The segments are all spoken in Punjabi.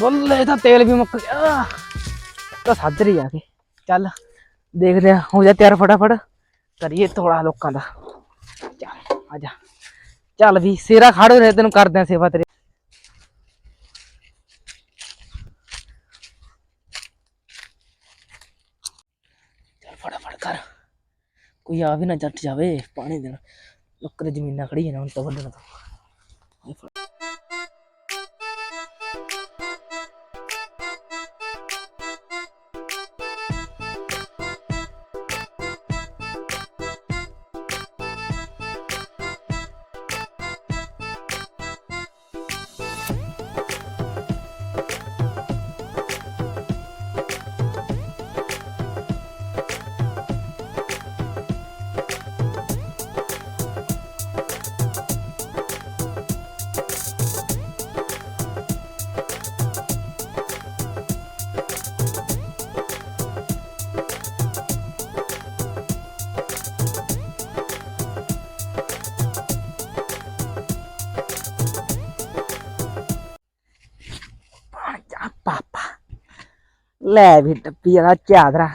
ਬੱਲੇ ਤਾਂ ਤੇਲ ਵੀ ਮੁੱਕ ਗਿਆ। ਤਾਂ ਸਾਜਰੀ ਆ ਗਏ ਚੱਲ, ਦੇਖਦੇ ਆ ਹੋ ਜਾ ਤਿਆਰ ਫਟਾਫਟ। ਕਰੀਏ ਤੋੜਾ ਲੋਕਾਂ ਦਾ। ਚੱਲ, ਆ ਜਾ। ਚੱਲ ਵੀ, ਸੇਰਾ ਖੜ ਰਹੇ, ਤੈਨੂੰ ਕਰਦੇ ਆ ਸੇਵਾ ਤੇਰੀ। ਚੱਲ ਫਟਾਫਟ ਕਰ। ਕੋਈ ਆ ਵੀ ਨਾ ਜੱਟ ਜਾਵੇ, ਪਾਣੀ ਦੇਣਾ। ਲੋਕਾਂ ਦੀ ਜ਼ਮੀਨਾਂ ਖੜੀ ਨੇ, ਹੁਣ ਤਾਂ ਵੱਢਣ ਤੋਂ। ਲੈ ਵੀ ਟੱਪੀ ਵਾਲਾ ਚਾਦਰਾ।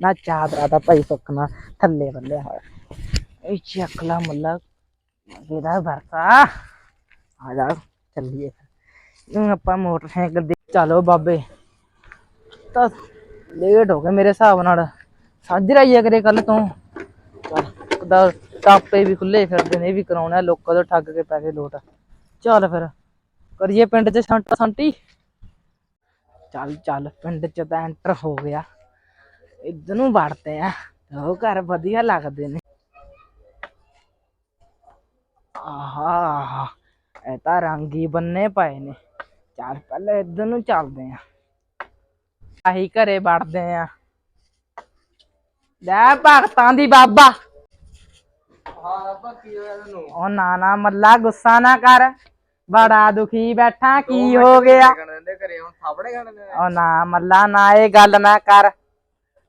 ਨਾ ਚਾਦਰਾ ਤਾਂ ਭਾਈ ਸੁੱਕਣਾ ਥੱਲੇ ਬੱਲਿਆ ਹੋਇਆ। ਇਹ ਚੱਕਲਾ ਮੁੱਲਾ, ਇਹਦਾ ਵਰਤਾ ਆ ਜਾ, ਚੱਲੀਏ ਹੁਣ ਆਪਾਂ ਮੋਟਰਸਾਈਕਲ ਦੇ ਚਲੋ ਬਾਬੇ। ਤਾਂ ਲੇਟ ਹੋ ਗਏ ਮੇਰੇ ਹਿਸਾਬ ਨਾਲ। ਸਾਜਰਾ ਹੀ ਕਰੇ ਕੱਲ ਤੋਂ? ਚੱਲ ਦਾ ਟਾਪੇ ਵੀ ਖੁੱਲੇ ਫਿਰਦੇ ਨੇ, ਇਹ ਵੀ ਕਰਾਉਣਾ ਲੋਕਾਂ ਤੋਂ ਠੱਗ ਕੇ ਪੈਸੇ ਲੋਟ। ਚੱਲ ਫਿਰ, ਕਰੀਏ ਪਿੰਡ 'ਚ ਸੰਟਾ ਸੰਟੀ? ਚੱਲ ਚੱਲ ਪਿੰਡ 'ਚ ਤਾਂ ਐਂਟਰ ਹੋ ਗਿਆ। ਇੱਧਰ ਨੂੰ ਵੜਦੇ ਆ। ਉਹ ਘਰ ਵਧੀਆ ਲੱਗਦੇ ਨੇ। ਆਹਾ, ਇਹ ਤਾਂ ਰੰਗ ਹੀ ਬੰਨੇ ਪਏ ਨੇ। ਚੱਲ ਪਹਿਲੇ ਇੱਧਰ ਨੂੰ ਚੱਲਦੇ ਆ। ਆਹੀ ਘਰੇ ਵੜਦੇ ਆ। ਲੈ ਭਗਤਾਂ ਦੀ ਬਾਬਾ। ਉਹ ਨਾ ਨਾ ਮੱਲਾ ਗੁੱਸਾ ਨਾ ਕਰ। ਬੜਾ ਦੁਖੀ ਬੈਠਾ, ਕੀ ਹੋ ਗਿਆ? ਖਾਣ ਦਿੰਦੇ ਘਰੇ ਹੁਣ ਥਾਪੜੇ ਖਾਣ ਦਿੰਦੇ ਉਹ ਨਾ ਮੱਲਾ ਨਾ ਇਹ ਗੱਲ ਨਾ ਕਰ।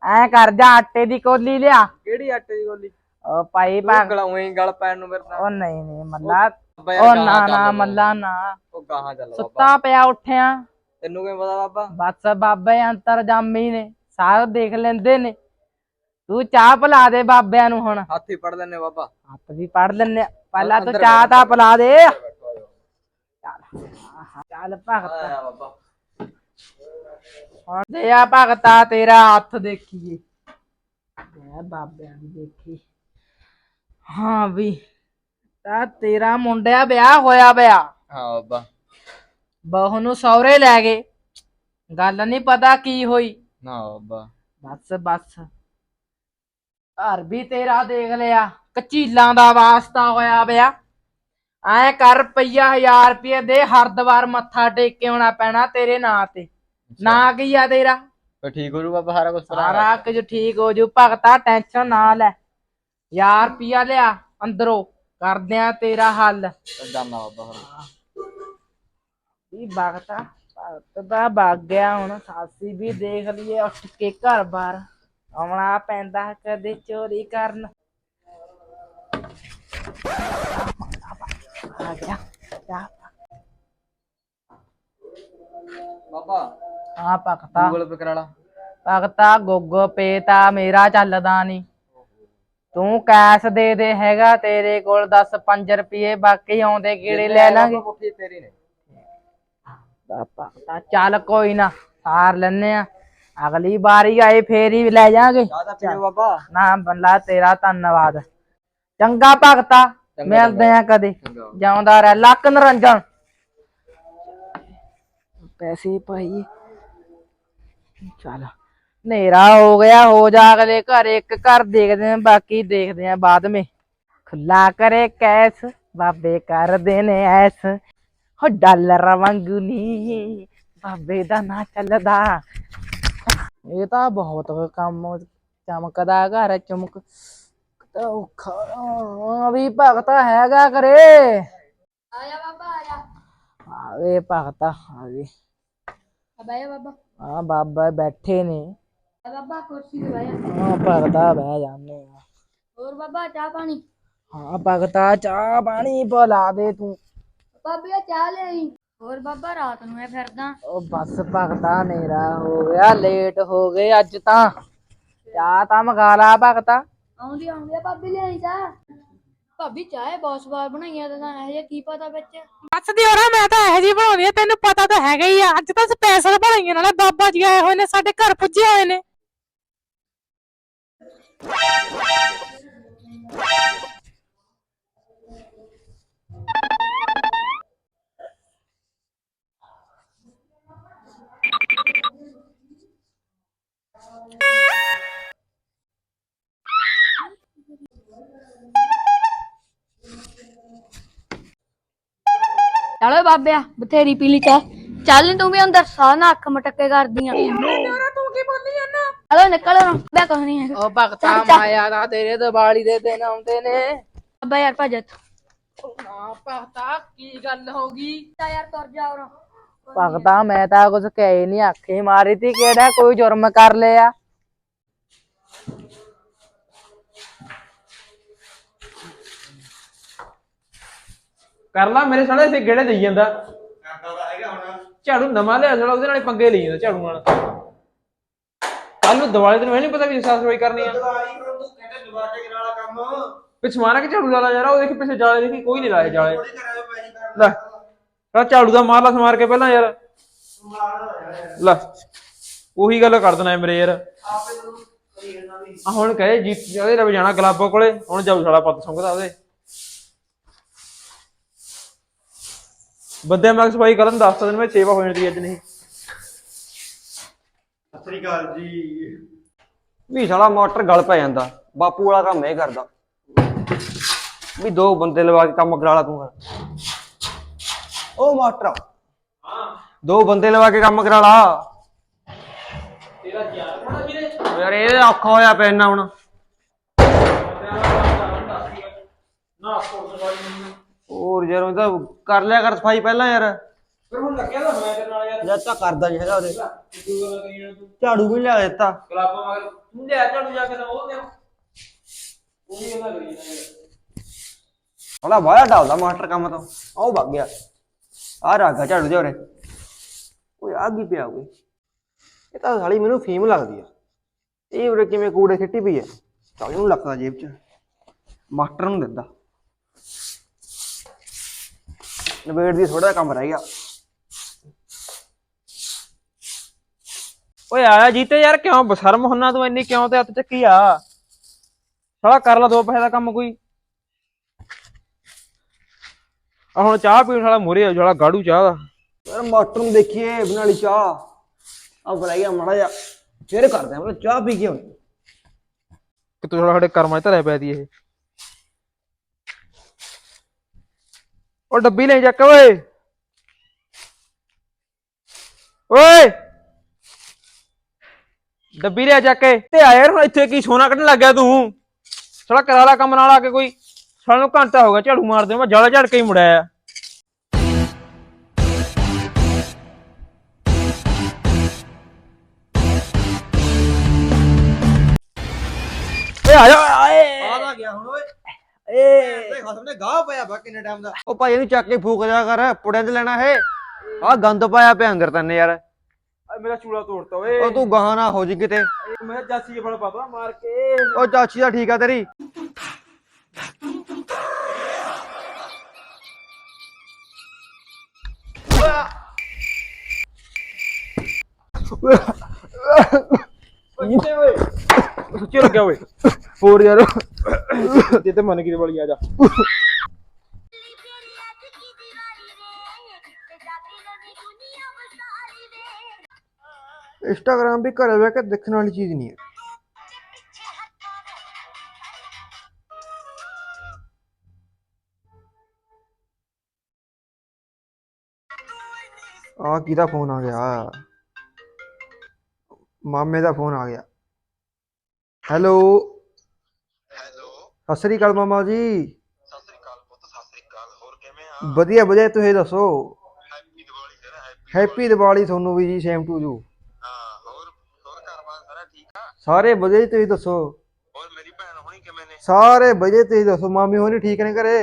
ਐ ਕਰ ਜਾ ਆਟੇ ਦੀ ਕੋਲੀ ਲਿਆ। ਕਿਹੜੀ ਆਟੇ ਦੀ ਗੋਲੀ ਉਹ ਭਾਈ ਤੂੰ ਭਗ ਗਲਾਉਂ ਹੀ ਗਲ ਪੈਣ ਨੂੰ ਫਿਰਦਾ ਉਹ ਨਹੀਂ ਨਹੀਂ ਮੱਲਾ। ਅੱਬਾ ਯਾਰ ਉਹ ਗਾਹਾਂ ਨਾ ਚੱਲ ਨਾ ਬਾਬਾ। ਮੱਲਾ ਨਾ। ਉਹ ਗਾਹਾਂ ਚੱਲ ਬਾਬਾ। ਸੁੱਤਾ ਪਿਆ ਉੱਠਿਆ। ਤੈਨੂੰ ਕਿਵੇਂ ਪਤਾ ਬਾਬਾ? ਬਸ ਬਾਬੇ ਅੰਤਰਜਾਮੀ ਨੇ ਸਾਰਾ ਦੇਖ ਲੈਂਦੇ ਨੇ। ਤੂੰ ਚਾਹ ਪਿਲਾ ਦੇ ਬਾਬਿਆਂ ਨੂੰ ਹੁਣ। ਹੱਥ ਹੀ ਪੜ ਲੈਨੇ ਬਾਬਾ। ਹੱਥ ਵੀ ਪੜ ਲੈਨੇ ਆ। ਪਹਿਲਾਂ ਤੂੰ ਅੰਦਰ ਚਾਹ। ਤਾਂ ਪਿਲਾ ਦੇ। ਚੱਲ। ਚੱਲ ਭਗਤ। ਬਾਬਾ। ਹੁਣ ਦੇ ਆ ਭਗਤਾ ਤੇਰਾ ਹੱਥ ਦੇਖੀਏ। ਮੈਂ ਬਾਬਿਆਂ ਦੀ ਦੇਖੀ। ਹਾਂ ਵੀ ਤਾਂ ਤੇਰਾ ਮੁੰਡਿਆ ਵਿਆਹ ਹੋਇਆ ਪਿਆ। ਹਾਂ ਬਾਬਾ। ਬਹੂ ਨੂੰ ਸਹੁਰੇ ਲੈ ਗਏ। ਗੱਲ ਨਹੀਂ ਪਤਾ ਕੀ ਹੋਈ। ਨਾ ਬਾਬਾ। ਬਸ ਬਸ। ਘਰ ਵੀ ਤੇਰਾ ਦੇਖ ਲਿਆ। ਕਚੀਲਾਂ ਦਾ ਵਾਸਤਾ ਹੋਇਆ ਪਿਆ। ਐ ਕਰ ਰੁਪਈਆ 1000 ਰੁਪਏ ਦੇ ਹਰਦਵਾਰ ਮੱਥਾ ਟੇਕ ਕੇ ਆਉਣਾ ਪੈਣਾ ਤੇਰੇ ਨਾਂ ਤੇ। ਨਾਂ ਕੀ ਆ ਤੇਰਾ? ਫੇ ਠੀਕ ਹੋ ਰੂ ਬਾਬਾ ਸਾਰਾ ਕੁਝ ਸਾਰਾ ਕੁਝ ਠੀਕ ਹੋ ਜੂ ਭਗਤਾ ਟੈਨਸ਼ਨ ਨਾ ਲੈ। 1000 ਰੁਪਿਆ ਲਿਆ ਅੰਦਰੋਂ ਕਰਦੇ ਆ ਤੇਰਾ ਹੱਲ। ਜਾਨਾ ਬਾਬਾ ਫਿਰ। ਵੀ ਭਗਤਾ ਭਗਤ ਦਾ ਭੱਗ ਗਿਆ ਹੁਣ ਸਾਸੀ ਵੀ ਦੇਖ ਲਈਏ ਉੱਠ ਕੇ ਘਰ ਬਾਰ। ਆਉਣਾ ਪੈਂਦਾ ਕਦੇ ਚੋਰੀ ਕਰਨ। ਆ ਗਿਆ। ਜਾ ਬਾਬਾ। ਹਾਂ ਭਗਤਾ। ਗੂਗਲ ਪੇ ਕਰਾ ਲਾ। ਭਗਤਾ ਗੋਗੋ ਪੇ ਤਾਂ ਮੇਰਾ ਚੱਲਦਾ ਨਹੀਂ ਤੂੰ ਕੈਸ਼ ਦੇ ਦੇ ਹੈਗਾ ਤੇਰੇ ਕੋਲ 10 5 ਰੁਪਏ ਬਾਕੀ ਆਉਂਦੇ ਕਿਹੜੇ ਲੈ ਲਾਂਗੇ? ਮੁੱਠੀ ਤੇਰੀ ਨੇ। ਭਗਤਾ ਚੱਲ ਕੋਈ ਨਾ ਸਾਰ ਲੈਨੇ ਆ ਅਗਲੀ ਵਾਰੀ ਆਏ ਫੇਰ ਹੀ ਲੈ ਜਾਾਂਗੇ। ਚਾਹ ਤਾਂ ਪੀਓ ਬਾਬਾ। ਨਾ ਬੰਦਾ ਤੇਰਾ ਧੰਨਵਾਦ। ਚੰਗਾ ਭਗਤਾ। ਮਿਲਦੇ ਆ ਕਦੇ। ਜਾਉਂਦਾ ਰਹਿ ਲੱਕ ਨਰੰਜਨ ਪੈਸੇ ਭਾਈ। ਚੱਲ। ਹਨੇਰਾ ਹੋ ਗਿਆ ਹੋ ਜਾ ਅਗਲੇ ਘਰ ਇੱਕ ਘਰ ਦੇਖਦੇ ਆ ਬਾਕੀ ਦੇਖਦੇ ਆ ਬਾਅਦ ਮੇ ਖੁੱਲਾ ਕਰੇ ਕੈਸ ਬਾਬੇ ਕਰਦੇ ਨੇ ਐਸ। ਹੋ ਡਾਲਰ ਵਾਂਗੂ ਨੀ ਬਾਬੇ ਦਾ ਨਾ ਚੱਲਦਾ। ਇਹ ਤਾਂ ਬਹੁਤ ਕੰਮ ਚਮਕਦਾ ਘਰ ਚਮਕ। ਤਾਂ ਔਖਾ ਹਾਂ ਵੀ ਭਗਤਾ ਹੈਗਾ ਕਰੇ ਆਇਆ ਬਾਬਾ ਆਇਆ। ਆਵੇ ਭਗਤਾ ਆਵੇ। ਬਾਬਾ। ਆ ਬਾਬਾ ਬੈਠੇ ਨੇ। ਆ ਬਾਬਾ ਕੁਰਸੀ ਤੇ ਬਾਇਆ ਹਾਂ ਭਗਤਾ ਬਹਿ ਜਾਂਦੇ ਆ। ਹੋਰ ਬਾਬਾ ਚਾਹ ਪਾਣੀ? ਹਾਂ ਭਗਤਾ ਚਾਹ ਪਾਣੀ ਪਿਲਾ ਦੇ ਤੂੰ। ਬਾਬੇ ਚਾਹ ਲੈ ਆਈ। ਹੋਰ ਬਾਬਾ ਰਾਤ ਨੂੰ ਐ ਫਿਰਦਾ। ਉਹ ਬੱਸ ਭਗਤਾ ਨੇਰਾ ਹੋ ਗਿਆ ਲੇਟ ਹੋ ਗਏ ਅੱਜ ਤਾਂ। ਚਾਹ ਤਾਂ ਮਗਾ ਲਾ ਭਗਤਾ। ਆਉਂਦੀ ਆਉਂਦੀ ਆ, ਭਾਬੀ ਲਿਆਈ ਜਾ ਭਾਬੀ ਚਾਹ ਬਹੁਤ ਸਵਾਦ ਬਣਾਈਆਂ ਤਾਂ ਇਹ ਕੀ ਪਤਾ ਵਿੱਚ? ਬਸ ਦੀ ਮੈਂ ਤਾਂ ਇਹੋ ਜਿਹੀ ਬਣਾਉਣੀ ਆ, ਤੈਨੂੰ ਪਤਾ ਤਾਂ ਹੈਗਾ ਹੀ ਆ, ਅੱਜ ਤਾਂ ਸਪੈਸ਼ਲ ਬਣਾਈਆਂ ਨਾਲੇ ਬਾਬਾ ਜੀ ਆਏ ਹੋਏ ਨੇ, ਸਾਡੇ ਘਰ ਪੁੱਜੇ ਹੋਏ ਨੇ। ਚਲੋ ਬਾਬਿਆ ਬਥੇਰੀ ਪੀ ਲਈ ਚਾਹ। ਚੱਲ ਤੂੰ ਵੀ ਅੰਦਰ ਸਾਹ ਨਾ ਅੱਖ ਮਟਕੇ ਕਰਦੀਆਂ। ਤੂੰ ਕੀ ਬੋਲੀ ਜਾਂਦਾ? ਚਲੋ ਨਿਕਲ ਨਾ ਬੈ ਕੁਛ ਨਹੀਂ ਹੈਗਾ। ਉਹ ਭਗਤਾ ਚੱਲ, ਚੱਲ। ਮਾਇਆ ਦਾ ਤੇਰੇ ਦੀਵਾਲੀ ਦੇ ਦਿਨ ਆਉਂਦੇ ਨੇ। ਬਾਬਾ ਯਾਰ ਭੱਜ ਨਾ ਭਗਤਾ ਕੀ ਗੱਲ ਹੋ ਗਈ? ਤਾ ਯਾਰ ਤੁਰ ਜਾ ਉਰੋਂ। ਭਗਤਾ ਮੈਂ ਤਾਂ ਕੁਝ ਕਹੇ ਨਹੀਂ ਆਖੇ ਮਾਰੀ ਤੀ ਕਿਹੜਾ ਕੋਈ ਜੁਰਮ ਕਰ ਲਿਆ। ਕਰ ਲਾ ਮੇਰੇ ਸਾਲੇ ਇੱਥੇ ਗੇੜੇ ਦੇਈ ਜਾਂਦਾ। ਝਾੜੂ ਨਵਾਂ ਲਿਆ ਸਾਲਾ ਉਹਦੇ ਨਾਲ ਹੀ ਪੰਗੇ ਲਈ ਜਾਂਦਾ ਝਾੜੂ ਨਾਲ। ਕੱਲ ਨੂੰ ਦਿਵਾਲੀ ਤੈਨੂੰ ਇਹ ਨਹੀਂ ਪਤਾ ਵੀ ਸਾਫ਼ ਸਫ਼ਾਈ ਕਰਨੀ ਆ। ਪਿੱਛੇ ਮਾਰਾ ਕਿ ਝਾੜੂ ਲਾ ਲਾ ਯਾਰ ਉਹ ਦੇਖੀ ਪਿੱਛੇ ਜਾਲੇ ਦੇਖੀ ਕੋਈ ਨਹੀਂ ਲਾਏ ਜਾਲੇ। ਲੈ ਆ ਝਾੜੂ ਦਾ ਮਾਰ ਲਾ ਸਮਾਰ ਕੇ ਪਹਿਲਾਂ ਯਾਰ। ਲੈ ਉਹੀ ਗੱਲ ਕਰ ਦੇਣਾ ਮੇਰੇ ਯਾਰ। ਆ ਹੁਣ ਕਹੇ ਜੀ ਉਹਦੇ ਰਵ ਜਾਣਾ ਗਲਾਬੋ ਕੋਲੇ ਹੁਣ ਜਾਊ ਸਾਲਾ ਪੱਤ ਸੁੰਘਦਾ ਉਹਦੇ। ਬੰਦੇ ਮੈਂ ਸਫ਼ਾਈ ਕਰਨ ਦੱਸ ਦਿਨ ਮੈਂ ਸੇਵਾ ਹੋ ਜਾਂਦੀ ਅੱਜ ਨਹੀਂ। ਸਤਿ ਸ੍ਰੀ ਅਕਾਲ ਜੀ। ਵੀ ਸਾਲਾ ਮੋਟਰ ਗਲ ਪੈ ਜਾਂਦਾ ਬਾਪੂ ਵਾਲਾ ਕੰਮ ਇਹ ਕਰਦਾ। ਵੀ ਦੋ ਬੰਦੇ ਲਵਾ ਕੇ ਕੰਮ ਕਰਾ ਲਾ ਤੂੰ ਫਿਰ। ਉਹ ਮਾਸਟਰ। ਹਾਂ। ਦੋ ਬੰਦੇ ਲਵਾ ਕੇ ਕੰਮ ਕਰਾ ਲਾ। ਤੇਰਾ ਯਾਰ ਬਣਾ ਵੀਰੇ? ਯਾਰ ਇਹ ਔਖਾ ਹੋਇਆ ਇੰਨਾ ਹੁਣ ਨਾ ਕੋਲ ਸਫ਼ਾਈ ਨਹੀਂ ਹੋਰ ਯਾਰ ਉਹ ਤਾਂ ਕਰ ਲਿਆ ਕਰ ਸਫ਼ਾਈ ਪਹਿਲਾਂ ਯਾਰ। ਫਿਰ ਹੁਣ ਲੱਗਿਆ ਤਾਂ ਹੋਇਆ ਤੇਰੇ ਨਾਲ ਯਾਰ। ਜਦ ਤੱਕ ਕਰਦਾ ਨਹੀਂ ਹੈਗਾ ਉਹਦੇ। ਤੂੰ ਗੱਲ ਕਰੀ ਜਾਣਾ ਤੂੰ। ਝਾੜੂ ਵੀ ਨੀ ਲਿਆ ਦਿੱਤਾ। ਕਲਾਬਾਂ ਮਗਰ। ਤੂੰ ਲਿਆ ਝਾੜੂ ਜਾ ਕੇ ਤਾਂ ਉਹ ਦੇ ਉਹ ਵੀ ਗੱਲਾਂ ਕਰੀ ਜਾਣਾ ਯਾਰ। ਸਾਲਾ ਬਾਹਰ ਡਾਲਦਾ ਮਾਸਟਰ ਕੰਮ ਤੋਂ। ਆਹ ਵਗ ਗਿਆ। ਆ ਰਾਗਾ ਝਾੜੂ ਦੇ ਉਰੇ। ਓਏ ਆ ਕੀ ਪਿਆ ਓਏ? ਇਹ ਤਾਂ ਸਾਲੀ ਮੈਨੂੰ ਫੀਮ ਲੱਗਦੀ ਆ। ਇਹ ਉਰੇ ਕਿਵੇਂ ਕੂੜੇ ਸਿੱਟੀ ਪਈ ਆ? ਚੱਲ ਇਹਨੂੰ ਲੱਗਦਾ ਜੇਬ 'ਚ। ਮਾਸਟਰ ਨੂੰ ਦਿੰਦਾ। ਨਵੇੜ ਦੀ ਥੋੜਾ ਕੰਮ ਰਹਿ ਗਿਆ। ਓਏ ਆਇਆ ਜੀਤੇ ਯਾਰ ਕਿਉਂ ਬਸ਼ਰਮ ਹੁੰਨਾ ਤੂੰ ਇੰਨੀ ਕਿਉਂ ਤੇ ਹੱਥ ਚੱਕੀ ਆ? ਸਾਲਾ ਕਰ ਲਾ ਦੋ ਪੈਸੇ ਦਾ ਕੰਮ ਕੋਈ। ਆ ਹੁਣ ਚਾਹ ਪੀਣ ਵਾਲਾ ਮੂਰੇ ਜਿਹੜਾ ਗਾੜੂ ਚਾਹ ਦਾ। ਯਾਰ ਮਾਸਟਰ ਨੂੰ ਦੇਖੀਏ ਬਣਾ ਲਈ ਚਾਹ। ਆ ਬੁਲਾਈਆ ਮੜਾ ਜਾ ਫੇਰ ਕਰਦੇ ਆ ਚਾਹ ਪੀ ਕੇ ਹੁਣ। ਕਿ ਤੂੰ ਸਾਲਾ ਸਾਡੇ ਕਰਮਾਂ 'ਚ ਧਰਿਆ ਪਿਆ ਦੀ ਇਹ। ਉਹ ਡੱਬੀ ਲੈ ਚੱਕ ਓਏ। ਓਏ। ਡੱਬੀ ਲੈ ਚੱਕ ਕੇ। ਤੇ ਆ ਯਾਰ ਹੁਣ ਇੱਥੇ ਕੀ ਸੋਨਾ ਕੱਢਣ ਲੱਗ ਗਿਆ ਤੂੰ? ਸਾਲਾ ਕਰਾ ਲਾ ਕੰਮ ਨਾਲ ਆ ਕੇ ਕੋਈ। ਸਾਨੂੰ ਘੰਟਾ ਹੋ ਗਿਆ ਝਾੜੂ ਮਾਰਦੇ ਮੈਂ ਜਾਲਾ ਝੜ ਕੇ ਹੀ ਮੁੜਿਆ ਆ। ਓਏ ਆ ਜਾ। ਆ ਗਿਆ ਹੁਣ ਓਏ। ਏ ਖਸਮ ਨੇ ਗਾਹ ਪਿਆ ਬਾ ਕਿੰਨੇ ਟਾਈਮ ਦਾ? ਉਹ ਭਾਈ ਇਹਨੂੰ ਚੱਕ ਕੇ ਫੂਕ ਜਾ ਕਰ ਪੁੜਿਆਂ 'ਚ ਲੈਣਾ ਇਹ। ਆ ਗੰਦ ਪਾਇਆ ਪਿਆ ਅੰਦਰ ਤੈਨੇ ਯਾਰ। ਆ ਮੇਰਾ ਚੂਲਾ ਤੋੜਤਾ ਓਏ। ਉਹ ਤੂੰ ਗਾਹਾਂ ਨਾ ਹੋ ਜੀ ਕਿਤੇ। ਮੈਂ ਜਾਸੀ ਬੜਾ ਪਾਪਾ ਮਾਰ ਕੇ। ਉਹ ਚਾਚੀ ਦਾ ਠੀਕ ਆ ਤੇਰੀ। ਕਿੱਥੇ ਓਏ। ਸੱਚੀ ਲੱਗਿਆ ਓਏ। ਹੋਰ ਯਾਰ। ਤੇ ਤੇ ਮਨ ਕੀ ਵਾਲੀ ਆ ਜਾ। ਇੰਸਟਾਗ੍ਰਾਮ ਵੀ ਘਰੇ ਬਹਿ ਕੇ ਦੇਖਣ ਵਾਲੀ ਚੀਜ਼ ਨਹੀਂ ਹੈ। ਆ ਕਿਹਦਾ ਫੋਨ ਆ ਗਿਆ? ਮਾਮੇ ਦਾ ਫੋਨ ਆ ਗਿਆ। ਹੈਲੋ? ਸਤਿ ਸ੍ਰੀ ਅਕਾਲ ਮਾਮਾ ਜੀ। ਸਤਿ ਸ੍ਰੀ ਅਕਾਲ ਪੁੱਤ ਸਤਿ ਸ੍ਰੀ ਅਕਾਲ। ਹੋਰ ਕਿਵੇਂ ਆ? ਵਧੀਆ ਵਧੀਆ ਤੁਸੀਂ ਦੱਸੋ? Happy Diwali sir happy happy Diwali ਤੁਹਾਨੂੰ ਵੀ ਜੀ ਸੇਮ ਟੂ ਯੂ ਹਾਂ ਹੋਰ ਹੋਰ ਘਰ-ਬਾਰ ਸਾਰਾ ਠੀਕ ਆ? ਸਾਰੇ ਵਧੀਆ ਜੀ ਤੁਸੀਂ ਦੱਸੋ? ਹੋਰ ਮੇਰੀ ਭੈਣ ਹੋਣੀ ਕਿਵੇਂ ਨੇ? ਸਾਰੇ ਵਧੀਆ ਤੁਸੀਂ ਦੱਸੋ? ਮਾਮੀ ਹੋਣੀ ਠੀਕ ਨੇ ਘਰੇ?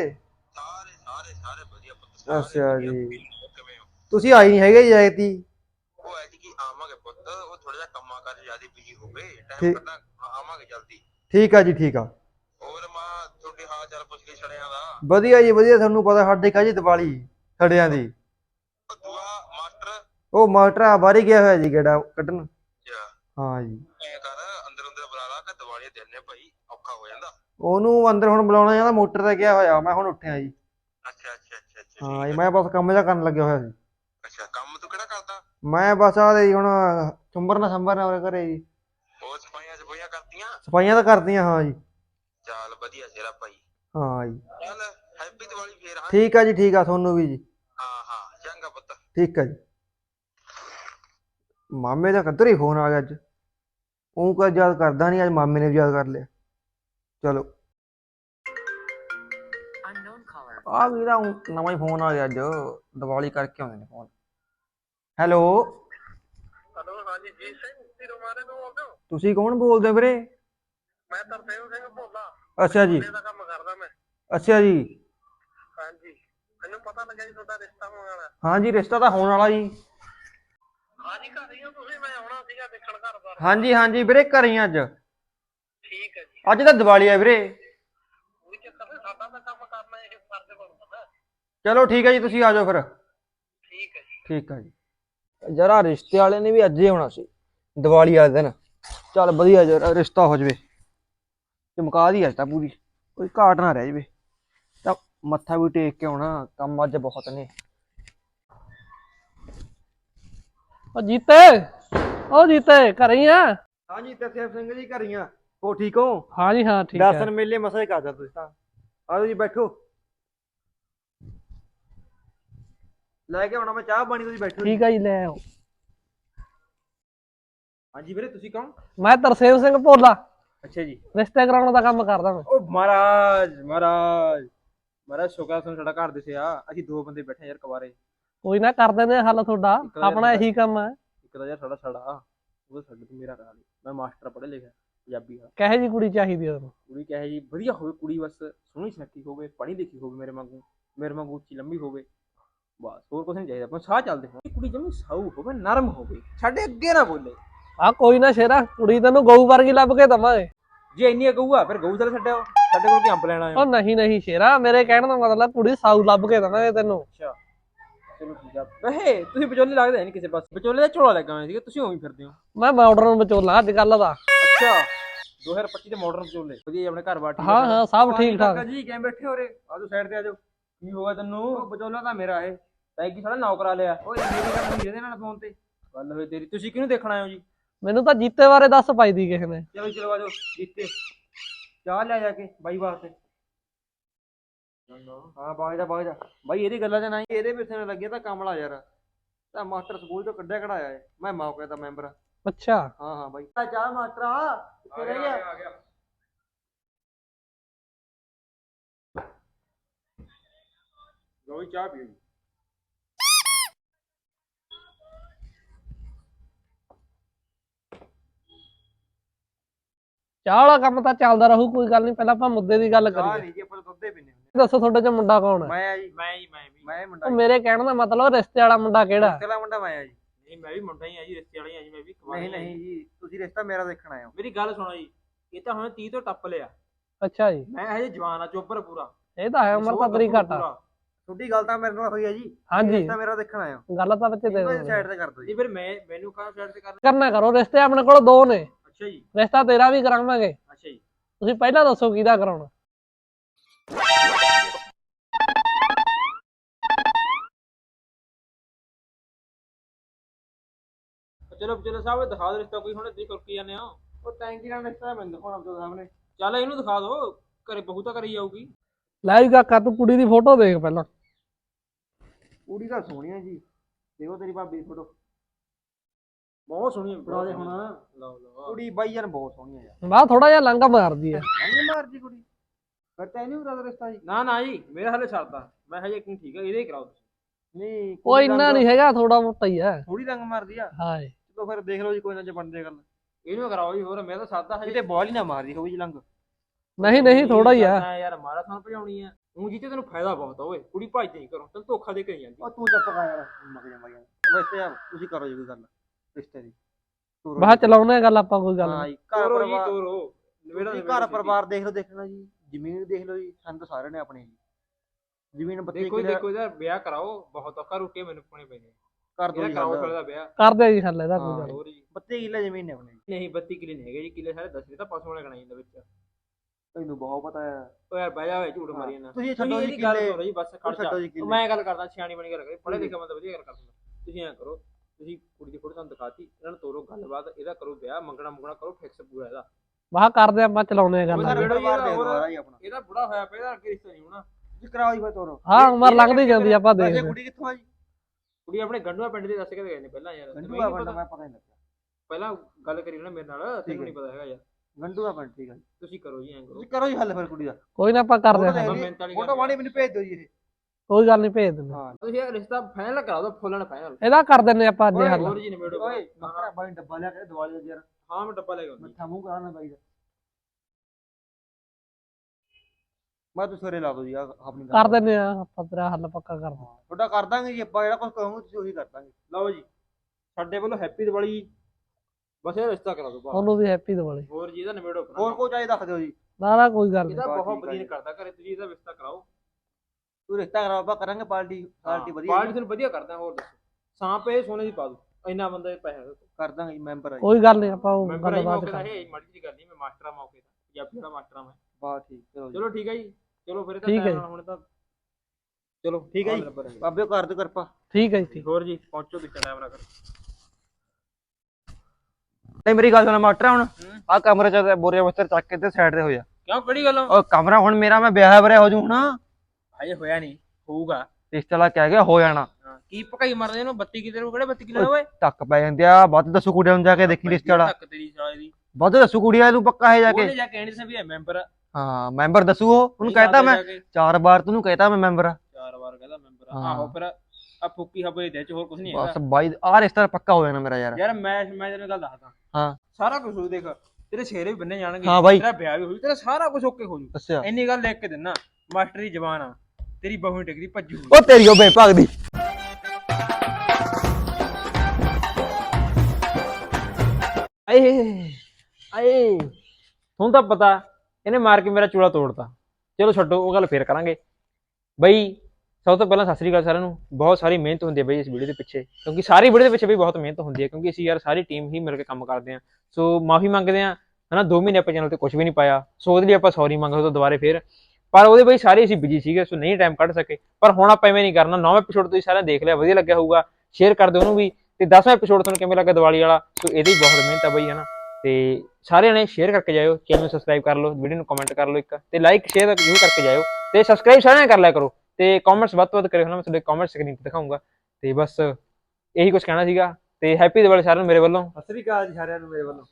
ਸਾਰੇ ਸਾਰੇ ਸਾਰੇ ਵਧੀਆ ਪੁੱਤ ਸਾਰੇ ਅੱਛਾ ਵਧੀਆ। ਜੀ। ਤੁਸੀਂ ਦੱਸੋ ਕਿਵੇਂ ਹੋ? ਤੁਸੀਂ ਆਈ ਨਹੀਂ ਹੈਗੇ ਜਾਇਤੀ ਉਹ ਐਤਕੀ ਆਵਾਂਗੇ ਪੁੱਤ ਉਹ ਥੋੜਾ ਜਿਹਾ ਕੰਮਾਂ ਕਰ ਜ਼ਿਆਦਾ ਬਿਜ਼ੀ ਹੋਵੇ ਟਾਈਮ ਠੀਕ। ਕੱਢਾਂ ਆਵਾਂਗੇ ਜਲਦੀ। ਠੀਕ ਆ ਜੀ ਠੀਕ ਆ ਹੋਰ ਮਾਂ ਤੁਹਾਡੇ ਹਾਲ ਚਾਲ ਪੁੱਛ ਕੇ ਛੜਿਆਂ ਦਾ ਵਧੀਆ ਜੀ ਵਧੀਆ ਤੁਹਾਨੂੰ ਪਤਾ ਸਾਡੇ ਕਾਜੀ ਦੀਵਾਲੀ ਛੜਿਆਂ ਦੀ। ਉਹ ਦੁਆ ਮਾਸਟਰ ਉਹ ਮਾਸਟਰ ਆ ਬਾਹਰ ਹੀ ਗਿਆ ਹੋਇਆ ਜੀ ਗੇੜਾ ਕੱਢਣ। ਜਾ ਹਾਂ ਜੀ। ਐ ਕਰ ਅੰਦਰ ਅੰਦਰ ਬੁਲਾ ਲਾ ਕਿ ਦਿਵਾਲੀ ਦੇ ਦਿਨ ਨੇ ਭਾਈ ਔਖਾ ਹੋ ਜਾਂਦਾ। ਉਹਨੂੰ ਅੰਦਰ ਹੁਣ ਬੁਲਾਉਣਾ ਜਾਂਦਾ ਮੋਟਰ ਤੇ ਗਿਆ ਹੋਇਆ ਮੈਂ ਹੁਣ ਉੱਠਿਆ ਜੀ। ਅੱਛਾ ਅੱਛਾ ਅੱਛਾ ਅੱਛਾ ਹਾਂ ਜੀ। ਮੈਂ ਬਸ ਕੰਮ ਜਿਹਾ ਕਰਨ ਲੱਗਿਆ ਹੋਇਆ ਸੀ ਅੱਛਾ ਕੰਮ ਤੂੰ ਕਿਹੜਾ ਕਰਦਾ? ਮੈਂ ਬਸ ਆ ਦੇ ਹੁਣ ਚੁੰਬਰਨਾ ਸੰਭਰਨਾ ਉਹਦੇ ਘਰੇ ਜੀ। ਉਹ ਸਫਾਈਆਂ ਸਫਾਈਆਂ ਕਰਤੀਆਂ? ਸਫਾਈਆਂ ਤਾਂ ਕਰਦੀਆਂ ਹਾਂ ਜੀ। ਚੱਲ ਵਧੀਆ ਤੇਰਾ ਭਾਈ। ਹਾਂ ਜੀ। ਚੱਲ ਹੈਪੀ ਦਿਵਾਲੀ ਫੇਰ ਹਾਂ ਠੀਕ ਆ ਜੀ ਠੀਕ ਆ ਤੁਹਾਨੂੰ ਵੀ ਜੀ। ਹਾਂ ਹਾਂ ਚੰਗਾ ਪੁੱਤ। ਠੀਕ ਆ ਜੀ। ਮਾਮੇ ਦਾ ਕਦੋਂ ਹੀ ਫੋਨ ਆ ਗਿਆ ਅੱਜ। ਉਹ ਕਾ ਯਾਦ ਕਰਦਾ ਨਹੀਂ ਅੱਜ ਮਾਮੇ ਨੇ ਵੀ ਯਾਦ ਕਰ ਲਿਆ। ਚਲੋ। ਆ ਵੀ ਦਾ ਨਵਾਂ ਹੀ ਫੋਨ ਆ ਗਿਆ ਅੱਜ। ਦੀਵਾਲੀ ਕਰਕੇ ਆਉਂਦੇ ਨੇ ਫੋਨ। ਹੈਲੋ। ਹਲੋ ਹਾਂਜੀ ਜੀ ਸਿੰਘ ਸਿਰੋਂ ਮਾਰੇ ਤੋਂ ਬੋਲਦੇ ਹੋ? ਤੁਸੀਂ ਕੌਣ ਬੋਲਦੇ ਹੋ ਵੀਰੇ? ਮੈਂ ਤਰਸੇਮ ਸਿੰਘ ਬੋਲਦਾ ਅੱਛਾ ਜੀ। ਦਾ ਕੰਮ ਕਰਦਾ। ਅੱਛਾ ਜੀ। ਹਾਂਜੀ। ਮੈਨੂੰ ਪਤਾ ਲੱਗਿਆ ਜੀ ਤੁਹਾਡਾ ਰਿਸ਼ਤਾ ਹੋਣ ਵਾਲਾ। ਹਾਂ ਜੀ ਰਿਸ਼ਤਾ ਤਾਂ ਹੋਣ ਵਾਲਾ ਜੀ। ਹਾਂਜੀ ਘਰ ਹੀ ਹੋ ਤੁਸੀਂ। ਮੈਂ ਆਉਣਾ ਸੀਗਾ ਦੇਖਣ ਘਰ ਬਾਰ ਹਾਂਜੀ ਹਾਂਜੀ ਵੀਰੇ ਘਰੇ ਹੀ ਅੱਜ। ਠੀਕ ਹੈ ਜੀ। ਅੱਜ ਤਾਂ ਦੀਵਾਲੀ ਆ ਵੀਰੇ। ਕੋਈ ਚੱਕਰ ਨਹੀਂ ਸਾਡਾ ਤਾਂ ਕੰਮ ਕਰਨਾ ਇਹ ਫਰਜ਼ ਬਣਦਾ ਚਲੋ ਠੀਕ ਹੈ ਜੀ ਤੁਸੀਂ ਆ ਜਾਓ ਫਿਰ। ਠੀਕ ਹੈ ਜੀ। ਠੀਕ ਆ ਜੀ। ਜਰਾ ਰਿਸ਼ਤੇ ਵਾਲੇ ਨੇ ਵੀ ਅੱਜ ਹੀ ਆਉਣਾ ਸੀ ਦੀਵਾਲੀ ਵਾਲੇ ਦਿਨ। ਚੱਲ ਵਧੀਆ ਜਰਾ ਰਿਸ਼ਤਾ ਹੋ ਜਵੇ। ਚਮਕਾ ਦੀ ਅੱਜ ਤਾਂ ਪੂਰੀ। ਕੋਈ ਘਾਟ ਨਾ ਰਹਿ ਜਵੇ। ਮੱਥਾ ਵੀ ਟੇਕ ਕੇ ਆਉਣਾ ਕੰਮ ਅੱਜ ਬਹੁਤ ਨੇ। ਉਹ ਜੀਤੇ ਉਹ ਜੀਤੇ ਘਰੇ ਹੀ ਆ? ਹਾਂਜੀ ਤਰਸੇਮ ਸਿੰਘ ਜੀ ਘਰੀਆਂ ਹੋ ਠੀਕ ਹੋ? ਹਾਂ ਜੀ ਹਾਂ ਠੀਕ ਹੈ ਦਰਸ਼ਨ ਮੇਲੇ ਮਸਾ ਹੀ ਕਰਦਾ ਤੁਸੀਂ ਤਾਂ। ਆਜੋ ਜੀ ਬੈਠੋ। ਲੈ ਕੇ ਆਉਣਾ ਮੈਂ ਚਾਹ ਪਾਣੀ ਤੁਸੀਂ ਬੈਠੋ ਜੀ। ਠੀਕ ਹੈ ਜੀ ਲੈ ਆਓ। ਹਾਂਜੀ ਵੀਰੇ ਤੁਸੀਂ ਕੌਣ? ਮੈਂ ਤਰਸੇਮ ਸਿੰਘ ਭੋਲਾ। ਅੱਛਾ ਜੀ। ਰਿਸ਼ਤੇ ਕਰਾਉਣ ਦਾ ਕੰਮ ਕਰਦਾ ਮੈਂ। ਉਹ ਮਹਾਰਾਜ ਮਹਾਰਾਜ। ਮਹਾਰਾਜ ਸ਼ੁਕਰ ਤੁਹਾਨੂੰ ਸਾਡਾ ਘਰ ਦਿਸਿਆ ਅਸੀਂ ਦੋ ਬੰਦੇ ਬੈਠੇ ਯਾਰ ਕੁਵਾਰੇ। ਕੋਈ ਨਾ ਕਰ ਦਿੰਦੇ ਆ ਹੱਲ ਤੁਹਾਡਾ। ਤਾਂ ਆਪਣਾ ਇਹੀ ਕੰਮ ਹੈ ਇੱਕ ਤਾਂ ਯਾਰ ਸਾਡਾ ਸਾਡਾ ਉਹ ਸਾਡੇ ਤੋਂ ਮੇਰਾ ਲਈ ਮੈਂ ਮਾਸਟਰ ਪੜ੍ਹੇ ਲਿਖਿਆ ਪੰਜਾਬੀ ਦਾ। ਕਹੇ ਜੀ ਕੁੜੀ ਚਾਹੀਦੀ ਆ ਤੁਹਾਨੂੰ? ਕੁੜੀ ਕਹੇ ਜੀ ਵਧੀਆ ਹੋਵੇ ਕੁੜੀ ਬਸ। ਸੋਹਣੀ ਸੁਨੱਖੀ ਹੋਵੇ ਪੜ੍ਹੀ ਲਿਖੀ ਹੋਵੇ ਮੇਰੇ ਵਾਂਗੂ। ਮੇਰੇ ਵਾਂਗੂ ਉੱਚੀ ਲੰਬੀ ਹੋਵੇ। ਬਸ ਹੋਰ ਕੁਝ ਨਹੀਂ ਚਾਹੀਦਾ। ਪਰ ਸਾਹ ਚੱਲਦੇ ਹੋਣ ਕੁੜੀ ਜਮੀ ਸਾਊ ਹੋਵੇ ਨਰਮ ਹੋਵੇ। ਸਾਡੇ ਅੱਗੇ ਨਾ ਬੋਲੇ। ਆ ਕੋਈ ਨਾ ਸ਼ੇਰਾ ਕੁੜੀ ਤੈਨੂੰ ਗਊ ਵਰਗੀ ਲੱਭ ਕੇ ਦਵਾਂਗੇ। ਜੇ ਇੰਨੀ ਗਊ ਆ ਫਿਰ ਗਊ ਚੱਲ ਛੱਡਿਓ ਸਾਡੇ ਕੋਲ ਕੀ ਅੰਬ ਲੈਣਾ ਆ ਉਹ ਨਹੀਂ ਨਹੀਂ ਸ਼ੇਰਾ ਮੇਰੇ ਕਹਿਣ ਦਾ ਮਤਲਬ ਕੁੜੀ ਸਾਊ ਲੱਭ ਕੇ ਦਵਾਂਗੇ ਤੈਨੂੰ। ਅੱਛਾ। ਚਲੋ ਠੀਕ ਆ। ਤੁਸੀਂ ਵਿਚੋਲੇ ਲੱਗਦੇ ਨਹੀਂ ਕਿਸੇ ਪਾਸੇ? ਵਿਚੋਲੇ ਦਾ ਝੋਲਾ ਲੱਗਾ ਹੋਇਆ ਸੀਗਾ ਤੁਸੀਂ ਉਵੇਂ ਹੀ ਫਿਰਦੇ ਹੋ। ਮੈਂ ਮਾਡਰਨ ਵਿਚੋਲਾ ਅੱਜ ਕੱਲ ਦਾ। ਅੱਛਾ। 2025 ਦੇ ਮਾਡਰਨ ਵਿਚੋਲੇ। ਵਧੀਆ ਜੀ ਆਪਣੇ ਘਰ ਬਾਰ ਠੀਕ ਆ। ਹਾਂ ਸਾਰਾ? ਹਾਂ ਸਭ ਠੀਕ ਠਾਕ ਕਾਕਾ ਜੀ ਕਿਵੇਂ ਬੈਠੇ ਹੋ ਰੇ ਆਜੋ ਸਾਈਡ ਤੇ ਆਜੋ। ਕੀ ਹੋਗਾ ਤੈਨੂੰ? ਉਹ ਬਚੋਲਾ ਤਾਂ ਮੇਰਾ ਇਹ। ਤੈ ਕੀ ਸਾਲਾ ਨੌ ਕਰਾ ਲਿਆ? ਓਏ ਮੇਰੀ ਗੱਲ ਹੋਈ ਇਹਦੇ ਨਾਲ ਫੋਨ ਤੇ। ਗੱਲ ਹੋਈ ਤੇਰੀ। ਤੁਸੀਂ ਕਿਹਨੂੰ ਦੇਖਣ ਆਏ ਹੋ ਜੀ? ਮੈਨੂੰ ਤਾਂ ਜੀਤੇ ਬਾਰੇ ਦੱਸ ਪਾਈ ਦੀ ਕਿਸੇ ਨੇ। ਚਲੋ ਚਲੋ ਆਜੋ ਜਿੱਤੇ। ਚਾਹ ਲੈ ਜਾ ਕੇ ਬਾਈ ਵਾਸਤੇ। ਹਾਂ ਬਾਈ ਦਾ ਬਾਈ ਦਾ ਬਾਈ ਇਹਦੀ ਗੱਲਾਂ 'ਚ ਨਹੀਂ ਇਹਦੇ ਪਿੱਛੇ ਨਾ ਲੱਗਿਆ ਤਾਂ ਕਮਲਾ ਯਾਰ। ਤਾਂ ਮਾਸਟਰ ਸਕੂਲ ਚੋਂ ਕੱਢਿਆ ਕਢਾਇਆ ਹੈ ਮੈਂ ਮੌਕੇ ਦਾ ਮੈਂਬਰ। ਹਾਂ ਅੱਛਾ। ਹਾਂ ਬਾਈ। ਆ ਚਾਹ ਮਾਸਟਰ। ਆ ਕਿੱਥੇ ਰਹਿ ਗਿਆ? ਲੋ ਚਾਹ ਪੀਓ ਜੀ। ਚਾਹ ਵਾਲਾ ਕੰਮ ਤਾਂ ਚੱਲਦਾ ਰਹੂ ਕੋਈ ਗੱਲ ਨਹੀਂ ਪਹਿਲਾਂ ਆਪਾਂ ਮੁੱਦੇ ਦੀ ਗੱਲ ਚਾਹ ਕਰੀਏ। ਨਹੀਂ ਜੀ ਆਪਾਂ ਤਾਂ ਦੁੱਧ ਹੁੰਦੇ ਦੱਸੋ ਤੁਹਾਡੇ ਚ ਮੁੰਡਾ ਕੌਣ ਹੈ? ਮੈਂ ਆ ਜੀ। ਮੈਂ ਹੀ ਮੈਂ ਵੀ। ਮੈਂ ਮੁੰਡਾ ਉਹ ਮੇਰੇ ਕਹਿਣ ਦਾ ਮਤਲਬ ਰਿਸ਼ਤੇ ਵਾਲਾ ਮੁੰਡਾ ਕਿਹੜਾ? ਕਿਹੜਾ ਮੁੰਡਾ ਮੈਂ ਆ ਜੀ। ਨਹੀਂ ਮੈਂ ਵੀ ਮੁੰਡਾ ਹੀ ਆ ਜੀ ਰਿਸ਼ਤੇ ਵਾਲੀ ਆ ਜੀ ਮੈਂ ਵੀ ਨਹੀਂ ਆ ਜੀ। ਨਹੀਂ ਜੀ ਤੁਸੀਂ ਰਿਸ਼ਤਾ ਮੇਰਾ ਦੇਖਣ ਆਏ ਹੋ। ਮੇਰੀ ਗੱਲ ਸੁਣੋ ਜੀ ਇਹ ਤਾਂ ਹੁਣ 30 ਤੋਂ ਟੱਪ ਲਿਆ। ਅੱਛਾ ਜੀ। ਮੈਂ ਹਜੇ ਜਵਾਨ ਆ ਚੋਬਰ ਪੂਰਾ। ਇਹ ਤਾਂ ਹੈ ਉਮਰ ਤਾਂ ਤੇਰੀ ਘੱਟ ਆ। ਤੁਹਾਡੀ ਗੱਲ ਤਾਂ ਮੇਰੇ ਨਾਲ ਹੋਈ ਹੈ ਜੀ। ਹਾਂਜੀ। ਰਿਸ਼ਤਾ ਮੇਰਾ ਦੇਖਣ ਆਏ ਹੋ। ਗੱਲ ਤਾਂ ਬੱਚੇ ਦੇ ਇਹਨੂੰ ਦਿੰਦੇ ਸਾਈਡ ਤੇ ਕਰ ਦਿਓ ਜੀ। ਜੀ ਫਿਰ ਮੈਂ ਮੈਨੂੰ ਕਾਹ ਸਾਈਡ ਤੇ ਕਰ ਕਰਨਾ ਕਰੋ ਰਿਸ਼ਤੇ ਆਪਣੇ ਕੋਲ ਦੋ ਨੇ। ਅੱਛਾ ਜੀ। ਰਿਸ਼ਤਾ ਤੇਰਾ ਵੀ ਕਰਾਵਾਂਗੇ। ਅੱਛਾ ਜੀ। ਤੁਸੀਂ ਪਹਿਲਾਂ ਦੱਸੋ ਕਿਹਦਾ ਕਰਾਉਣਾ। ਚਲੋ ਚਲੋ ਸਾਹਿਬ ਦਿਖਾ ਦਿਓ ਰਿਸ਼ਤਾ ਕੋਈ ਹੁਣ ਦੇਖ ਕੀ ਜਾਂਦੇ ਹੋ। ਉਹ ਟੈਂਕੀ ਨਾਲ ਰਿਸ਼ਤਾ ਮੈਨੂੰ ਦਿਖਾਉਣਾ ਬਚੋ ਸਾਹਮਣੇ ਚੱਲ ਇਹਨੂੰ ਦਿਖਾ ਦਿਓ ਘਰੇ ਬਹੂ ਤਾਂ ਕਰੀ ਜਾਊਗੀ ਲੈ ਵੀ ਕਾਕਾ ਤੂੰ ਕੁੜੀ ਦੀ ਫੋਟੋ ਦੇਖ ਪਹਿਲਾਂ। ਕੁੜੀ ਤਾਂ ਸੋਹਣੀ ਹੈ ਜੀ। ਦੇਖੋ ਤੇਰੀ ਭਾਬੀ ਦੀ ਫੋਟੋ। ਬਹੁਤ ਸੋਹਣੀ ਬਣਾ ਦੇ ਹੁਣ। ਲਓ ਲਓ ਕੁੜੀ ਬਾਈ ਯਾਰ ਬਹੁਤ ਸੋਹਣੀ ਹੈ ਯਾਰ। ਬਾਹ ਥੋੜਾ ਜਿਹਾ ਲੰਗਾ ਮਾਰਦੀ ਹੈ ਨਹੀਂ ਮਾਰਦੀ ਕੁੜੀ। ਫਿਰ ਤਾਂ ਇਹਨੂੰ ਕਰਾ ਰਿਸ਼ਤਾ ਜੀ। ਨਾ ਨਾ ਜੀ ਮੇਰਾ ਹਲੇ ਛੱਡਦਾ ਮੈਂ ਹਜੇ ਕੀ ਠੀਕ ਹੈ ਇਹਦੇ ਹੀ ਕਰਾਓ ਤੁਸੀਂ। ਨਹੀਂ ਉਹ ਇੰਨਾ ਨਹੀਂ ਹੈਗਾ ਥੋੜਾ ਮੋਟਾ ਹੀ ਹੈ ਥੋੜੀ ਰੰਗ ਮਾਰਦੀ ਆ। ਹਾਏ ਚਲੋ ਫਿਰ ਦੇਖ ਲਓ ਜੀ ਕੋਈ ਨਾ ਜੇ ਬਣਦੇ ਗੱਲ। ਇਹਨੂੰ ਕਰਾਓ ਜੀ ਹੋਰ ਮੈਂ ਤਾਂ ਸਾਦਾ ਹਜੇ। ਕਿਤੇ ਬਾਲ ਹੀ ਨਾ ਮਾਰਦੀ ਹੋਵੇ ਜੀ ਲੰਗ ਨਹੀਂ ਨਹੀਂ ਥੋੜਾ ਹੀ ਆ। ਕਰਨਾ ਯਾਰ ਮਾਰਾ ਤੁਹਾਨੂੰ ਭਜਾਉਣੀ ਆ। ਉਹ ਜੀਤੇ ਤੈਨੂੰ ਫਾਇਦਾ ਬਹੁਤ ਆ ਓਏ। ਕੁੜੀ ਭੱਜਦੀ ਨਹੀਂ ਕਰੋ ਤੈਨੂੰ ਧੋਖਾ ਦੇ ਕੇ ਨਹੀਂ ਜਾਂਦੀ। ਉਹ ਤੂੰ ਚੱਪ ਕਰ ਯਾਰ। ਮਗ ਜਾ ਮਗ ਜਾ। ਵੈਸੇ ਯਾਰ ਤੁਸੀਂ ਕਰੋ ਜੀ ਕੋਈ ਗੱਲ। ਰਿਸ਼ਤੇ ਦੀ। ਤੋਰੋ ਬਾਹਰ ਜੀ। ਚਲਾਉਣਾ ਹੈ ਗੱਲ ਆਪਾਂ ਕੋਈ ਗੱਲ ਹਾਂ ਨੀ। ਜੀ ਘਰ ਤੋਰੋ ਜੀ ਪਰਿਵਾਰ ਤੋਰੋ। ਨਵੇੜਾ ਤੁਸੀਂ ਘਰ ਪਰਿਵਾਰ ਦੇਖ ਲਓ ਦੇਖਣਾ ਜੀ। ਜ਼ਮੀਨ ਦੇਖ ਲਓ ਜੀ ਸਾਨੂੰ ਤਾਂ ਸਾਰਿਆਂ ਨੇ ਆਪਣੀ ਜੀ। ਜ਼ਮੀਨ ਬੱਤੀ ਦੇਖੋ ਕਿਲੇ ਦੇਖੋ ਇਹਦਾ ਵਿਆਹ ਕਰਾਓ। ਬਹੁਤ ਔਖਾ ਰੁਕੇ ਮੈਨੂੰ ਪੁਣੇ ਪੈਣੇ ਕਰ ਦੋ ਇਹਦਾ ਜੀ ਕਰਾਓ ਫਿਰ ਹੱਲ। ਦਾ ਵਿਆਹ। ਕਰਦੇ ਜੀ ਹੱਲ ਇਹਦਾ ਕੋਈ। ਗੱਲ ਨੀ। ਹੋਰ ਜੀ 32 ਕਿੱਲੇ ਜ਼ਮੀਨ ਨੇ ਆਪਣੀ। ਨਹੀਂ 32 ਕਿਲੇ ਨਹੀਂ ਹੈਗੇ ਜੀ ਕਿਲੇ ਸਾਰੇ 10 ਤਾਂ ਪਸ਼ੂਆਂ ਨੇ ਗਣਾਈ ਦੇ ਵਿੱਚ। ਤੈਨੂੰ ਬਹੁਤ ਪਤਾ ਹੈ ਓ ਯਾਰ ਬਹਿ ਜਾ ਹੋਏ ਝੂਠ ਮਾਰੀ ਨਾ ਤੁਸੀਂ ਛੱਡੋ ਜੀ ਇਹਦੀ ਗੱਲ ਕਿੱਲੇ। ਕਰੋ ਜੀ ਬਸ ਖੜ ਜਾ। ਛੱਡੋ ਜੀ ਕਿੱਲੇ। ਮੈਂ ਗੱਲ ਕਰਦਾ ਸਿਆਣੀ ਬਣੀ ਗੱਲ ਕਰੇ। ਪੜ੍ਹੇ ਲਿਖੇ ਬੰਦਾ ਵਧੀਆ ਗੱਲ ਕਰਦਾ। ਤੁਸੀਂ ਐਂ ਕਰੋ ਤੁਸੀਂ ਕੁੜੀ ਦੀ ਫੋਟੋ ਤੁਹਾਨੂੰ ਦਿਖਾਤੀ ਇਹਨਾਂ ਨੂੰ ਤੋਰੋ ਗੱਲਬਾਤ ਇਹਦਾ ਕਰੋ ਵਿਆਹ ਮੰਗਣਾ ਮੰਗਣਾ ਕਰੋ ਫਿਕਸ ਪੂਰਾ ਇਹਦਾ। ਬਾਹਰ ਕਰਦੇ ਆਪਾਂ ਚਲਾਉਣੇ ਆ ਗੱਲ। ਜੀ, ਪਰਿਵਾਰ ਇਹਦਾ ਜੀ ਆਪਣਾ। ਬੁੜਾ ਹੋਇਆ ਪਿਆ ਇਹਦਾ ਅੱਗੇ ਰਿਸ਼ਤਾ ਨਹੀਂ ਹੋਣਾ। ਤੁਸੀਂ ਕਰਾਓ ਜੀ ਫਿਰ ਤੋਰੋ। ਹਾਂ ਉਮਰ ਲੰਘਦੀ ਜਾਂਦੀ ਆਪਾਂ ਵੈਸੇ ਦੇਖਦੇ ਕੁੜੀ ਕਿੱਥੋਂ ਆ ਜੀ? ਕੁੜੀ ਆਪਣੇ ਗੰਡੂਆ ਪਿੰਡ ਦੇ ਦੱਸ ਕੇ ਗਏ ਨੇ ਪਹਿਲਾਂ ਯਾਰ। ਗੰਡੂਆ ਮੈਨੂੰ ਪਿੰਡ ਪਤਾ- ਮੈਂ ਪਤਾ ਨਹੀਂ ਲੱਗਿਆ। ਪਹਿਲਾਂ ਗੱਲ ਕਰੀ ਨਾ ਮੇਰੇ ਨਾਲ ਤੈਨੂੰ ਹੈ। ਨਹੀਂ ਪਤਾ ਹੈਗਾ ਯਾਰ। ਗੰਡੂਆ ਪਿੰਡ ਠੀਕ ਹੈ ਜੀ। ਤੁਸੀਂ ਕਰੋ ਜੀ ਐਂ ਕਰੋ। ਤੁਸੀਂ ਕਰੋ ਜੀ ਹੱਲ ਫਿਰ ਕੁੜੀ ਦਾ। ਕੋਈ ਨਾ ਆਪਾਂ ਕਰਦੇ ਆ ਫੋਟੋ ਗੱਲ ਵਾਣੀ ਮੈਨੂੰ ਭੇਜ ਦਿਓ ਜੀ ਇਹ। ਕੋਈ ਗੱਲ ਨਹੀਂ ਭੇਜ ਦਿੰਦੇ। ਹਾਂ ਤੁਸੀਂ ਇਹ ਰਿਸ਼ਤਾ ਫਾਈਨਲ ਕਰਾ ਦਿਓ ਫੁੱਲਣ ਫਾਈਨਲ ਇਹਦਾ ਕਰ ਦਿੰਦੇ ਆਪਾਂ ਅੱਜ ਹੀ ਹੱਲ। ਹੋਰ ਜੀ ਨਿਬੇੜੋ ਓਏ ਮੱਖਰਾ ਬਾਈ ਡੱਬਾ ਲਿਆ ਕੇ ਦਿਵਾਲੀ ਦਾ ਯਾਰ। ਹਾਂ ਮੈਂ ਡੱਬਾ ਲੈ ਕੇ ਆਉਂਦੀ ਮੱਥਾ ਮੂੰਹ ਕਰਾਣਾ ਬਾਈ ਦਾ। ਮੈਂ ਤੂੰ ਸਵੇਰੇ ਲਾ ਦੋ ਜੀ ਆਪਣੀ ਗੱਲ। ਕਰ ਦਿੰਦੇ ਆ ਆਪਾਂ ਤੇਰਾ ਹੱਲ ਪੱਕਾ ਕਰ ਦਿੰਦੇ ਤੁਹਾਡਾ ਕਰ ਦਾਂਗੇ ਜੀ ਆਪਾਂ ਜਿਹੜਾ ਕੁਝ ਕਹੋਗੇ ਤੁਸੀਂ ਉਹੀ ਕਰ ਦਾਂਗੇ। ਲਓ ਜੀ ਸਾਡੇ ਵੱਲੋਂ ਹੈਪੀ ਦੀਵਾਲੀ। ਬਸ ਇਹ ਰਿਸ਼ਤਾ ਕਰਾ ਦਿਓ ਉਹਨੂੰ ਵੀ ਹੈਪੀ ਦੀਵਾਲੀ। ਹੋਰ ਜੀ ਇਹਦਾ ਨਿਬੇੜੋ। ਹੋਰ ਕੋਈ ਚਾਹੀਦਾ ਦੱਸ ਦਿਓ ਜੀ। ਨਾ ਨਾ ਕੋਈ ਗੱਲ ਇਹਦਾ ਨਹੀਂ ਬਸ ਬਹੁਤ ਵਧੀਆ। ਕਰਦਾ ਘਰੇ ਤੁਸੀਂ ਇਹਦਾ ਰਿਸ਼ਤਾ ਕਰਾਓ। ਤੂੰ ਰਿਸ਼ਤਾ ਕਰਾਓ ਆਪਾਂ ਕਰਾਂਗੇ ਪਾਰਟੀ ਪਾਰਟੀ ਵਧੀਆ ਪਾਰਟੀ। ਤੁਹਾਨੂੰ ਵਧੀਆ ਕਰਦਾ ਹੋਰ ਦੱਸੋ। ਸਾਂਪ ਇਹ ਸੋਨੇ ਦੀ ਪਾ ਦੋ ਇੰਨਾ ਬੰਦਾ ਪੈਸਾ ਕਰ ਦਾਂਗੇ ਜੀ ਮੈਂਬਰ ਆ ਜੀ। ਕੋਈ ਗੱਲ ਨਹੀਂ ਆਪਾਂ ਉਹ ਮੈਂਬਰ ਆਈ ਗੱਲਬਾਤ ਮੌਕੇ ਦਾ ਕਰ ਇਹ ਮਾੜੀ ਜੀ ਗੱਲ ਨਹੀਂ ਮੈਂ ਮਾਸਟਰ ਆ ਮੌਕੇ ਦਾ ਪੰਜਾਬੀ ਦਾ ਮਾਸਟਰ ਆ ਮੈਂ। ਬਾ ਠੀਕ ਚਲੋ ਜੀ। ਚਲੋ ਠੀਕ ਹੈ ਜੀ। ਚਲੋ ਫਿਰ ਇਹ ਤਾਂ ਠੀਕ ਹੈ time ਜੀ। ਨਾਲ ਹੁਣ ਤਾਂ ਚਲੋ ਠੀਕ ਹੈ ਜੀ। ਬਾਬੇ ਕਰ ਦਿਓ ਕਿਰਪਾ। ਠੀਕ ਹੈ ਜੀ ਠੀਕ। ਹੋਰ ਜੀ ਪਹੁੰਚੋ ਤੁਸੀਂ ਟਾਈਮ ਨਾਲ ਕਰੋ ਤੇ ਮੇਰੀ ਗੱਲ ਸੁਣ ਮਾਸਟਰ ਹੁਣ। ਆ ਕਮਰੇ ਚ ਬੋਰੇ ਬਸਤਰ ਚੱਕ ਕੇ ਤੇ ਸਾਈਡ ਤੇ ਹੋ ਜਾ। ਕਿਉਂ ਕਿਹੜੀ ਗੱਲ ਉਹ ਕਮਰਾ ਹੁਣ ਮੇਰਾ ਮੈਂ ਵਿਆਹ ਵਰਿਆ ਹੋ ਜੂ ਹੁਣ। ਹਜੇ ਹੋਇਆ ਨਹੀਂ ਹੋਊਗਾ। ਰਿਸ਼ਤੇ ਵਾਲਾ ਕਹਿ ਗਿਆ ਹੋ ਜਾਣਾ। ਹਾਂ, ਕੀ ਪਕਾਈ ਮਾਰਦੇ ਇਹਨੂੰ? 32 ਕਿਤੇ ਨੂੰ ਕਿਹੜੇ 32 ਕਿਲੇ ਓਏ? ਟੱਕ ਪੈ ਜਾਂਦੇ ਆ ਵੱਧ ਦੱਸੂ ਕੁੜੀਆਂ ਨੂੰ ਜਾ ਕੇ ਦੇਖੀ ਰਿਸ਼ਤੇ ਵਾਲਾ। ਧੱਕ ਤੇਰੀ ਸਾਲੇ ਦੀ। ਵੱਧ ਦੱਸੂ ਕੁੜੀਆਂ ਨੂੰ ਪੱਕਾ ਹੈ ਜਾ ਉਹਨੇ ਕੇ। ਜਾ ਕੇ ਕਹਿਣੀ ਸੀ ਵੀ ਇਹ ਮੈਂਬਰ ਹਾਂ ਮੈਂਬਰ ਦੱਸੂ ਉਹ ਉਹਨੂੰ ਕਹਿਤਾ ਮੈਂ। ਚਾਰ ਵਾਰ ਤੈਨੂੰ ਕਹਿਤਾ ਮੈਂ ਮੈਂਬਰ। ਆ ਚਾਰ ਵਾਰ ਕਹਿੰਦਾ ਮੈਂਬਰ ਹਾਂ। ਆਹੋ ਫਿਰ ਆ ਫੁੱਕੀ ਹਬੇ ਦੇ ਚ ਹੋਰ ਕੁਝ ਨਹੀਂ ਬਸ ਹੈਗਾ। ਬਾਈ ਆ ਰਿਸ਼ਤਾ ਪੱਕਾ ਹੋ ਜਾਣਾ ਮੇਰਾ ਯਾਰ। ਯਾਰ ਮੈਂ ਮੈਂ ਤੈਨੂੰ ਗੱਲ ਦੱਸਦਾ। ਹਾਂ। ਸਾਰਾ ਕੁਝ ਹੋ ਦੇਖ ਤੇਰੇ ਛੇਰੇ ਵੀ ਬੰਨੇ ਜਾਣਗੇ ਹਾਂ ਬਾਈ। ਤੇਰਾ ਵਿਆਹ ਵੀ ਹੋਊ ਤੇਰਾ ਸਾਰਾ ਕੁਝ ਓਕੇ ਹੋ ਜੂ ਦੱਸਿਆ ਇੰਨੀ ਗੱਲ ਲਿਖ ਕੇ ਦਿੰਨਾ ਮਾਸਟਰ ਦੀ ਜ਼ਬਾਨ ਆ। ਤੇਰੀ ਬਹੂ ਟਿਕਦੀ ਭੱਜੂ ਉਹ ਤੇਰੀ ਉਹ ਬੇਭਾਗ ਦੀ। ਆਏ ਆਏ। ਹੁਣ ਤਾਂ ਪਤਾ ਇਹਨੇ ਮਾਰ ਕੇ ਮੇਰਾ ਚੂੜਾ ਤੋੜਤਾ। ਚਲੋ ਛੱਡੋ ਉਹ ਗੱਲ ਫੇਰ ਕਰਾਂਗੇ। ਬਈ ਸਭ ਤੋਂ ਪਹਿਲਾਂ ਸਤਿ ਸ੍ਰੀ ਅਕਾਲ ਸਾਰਿਆਂ ਨੂੰ। ਬਹੁਤ ਸਾਰੀ ਮਿਹਨਤ ਹੁੰਦੀ ਹੈ ਬਈ ਇਸ ਵੀਡੀਓ ਦੇ ਪਿੱਛੇ। ਕਿਉਂਕਿ ਸਾਰੀ ਵੀਡੀਓ ਦੇ ਪਿੱਛੇ ਵੀ ਬਹੁਤ ਮਿਹਨਤ ਹੁੰਦੀ ਹੈ ਕਿਉਂਕਿ ਅਸੀਂ ਯਾਰ ਸਾਰੀ ਟੀਮ ਹੀ ਮਿਲ ਕੇ ਕੰਮ ਕਰਦੇ ਹਾਂ। ਸੋ ਮਾਫੀ ਮੰਗਦੇ ਹਾਂ ਹਨਾ 2 ਮਹੀਨੇ ਆਪਾਂ ਚੈਨਲ ਤੇ ਕੁਝ ਵੀ ਨਹੀਂ ਪਾਇਆ। ਸੋ ਉਹਦੇ ਲਈ ਆਪਾਂ ਸੌਰੀ ਮੰਗਦੇ ਤੋਂ ਦੁਬਾਰੇ ਫੇਰ ਪਰ ਉਹਦੇ ਬਈ ਸਾਰੇ ਅਸੀਂ ਬਿਜ਼ੀ ਸੀਗੇ ਸੋ ਨਹੀਂ ਟਾਈਮ ਕੱਢ ਸਕੇ। ਪਰ ਹੁਣ ਆਪਾਂ ਐਵੇਂ ਨਹੀਂ ਕਰਨਾ। ਨੌਵੇਂ ਐਪੀਸੋਡ ਤੁਸੀਂ ਸਾਰਿਆਂ ਦੇਖ ਲਿਆ, ਵਧੀਆ ਲੱਗਿਆ ਹੋਊਗਾ। ਸ਼ੇਅਰ ਕਰ ਦਿਓ ਉਹਨੂੰ ਵੀ। ਤੇ 10ਵਾਂ ਐਪੀਸੋਡ ਤੁਹਾਨੂੰ ਕਿਵੇਂ ਲੱਗਾ ਦੀਵਾਲੀ ਵਾਲਾ? ਸੋ ਇਹਦੀ ਬਹੁਤ ਮਿਹਨਤ ਆ ਬਈ ਨਾ ਤੇ ਸਾਰਿਆਂ ਨੇ ਸ਼ੇਅਰ ਕਰਕੇ ਜਾਇਓ। ਚੈਨਲ ਨੂੰ ਸਬਸਕ੍ਰਾਈਬ ਕਰ ਲਓ ਵੀਡੀਓ ਨੂੰ ਕਮੈਂਟ ਕਰ ਲਓ ਇੱਕ। ਤੇ ਲਾਈਕ ਸ਼ੇਅਰ ਜ਼ਰੂਰ ਕਰਕੇ ਜਾਇਓ। ਤੇ ਸਬਸਕ੍ਰਾਈਬ ਸਾਰਿਆਂ ਨੇ ਕਰ ਲਿਆ ਕਰੋ। ਤੇ ਕਮੈਂਟਸ ਵੱਧ ਤੋਂ ਵੱਧ ਕਰਿਓ, ਹਨਾ। ਮੈਂ ਤੁਹਾਡੇ ਕਮੈਂਟ ਸਕਰੀਨ ਤੇ ਦਿਖਾਉਂਗਾ। ਤੇ ਬਸ, ਇਹੀ ਕੁਝ ਕਹਿਣਾ ਸੀਗਾ। ਤੇ ਹੈਪੀ ਦੀਵਾਲੀ ਸਾਰਿਆਂ ਨੂੰ ਮੇਰੇ ਵੱਲੋਂ। ਸਤਿ ਸ੍ਰੀ ਅਕਾਲ ਜੀ ਸਾਰਿਆਂ ਨੂੰ ਮੇਰੇ ਵੱਲੋਂ।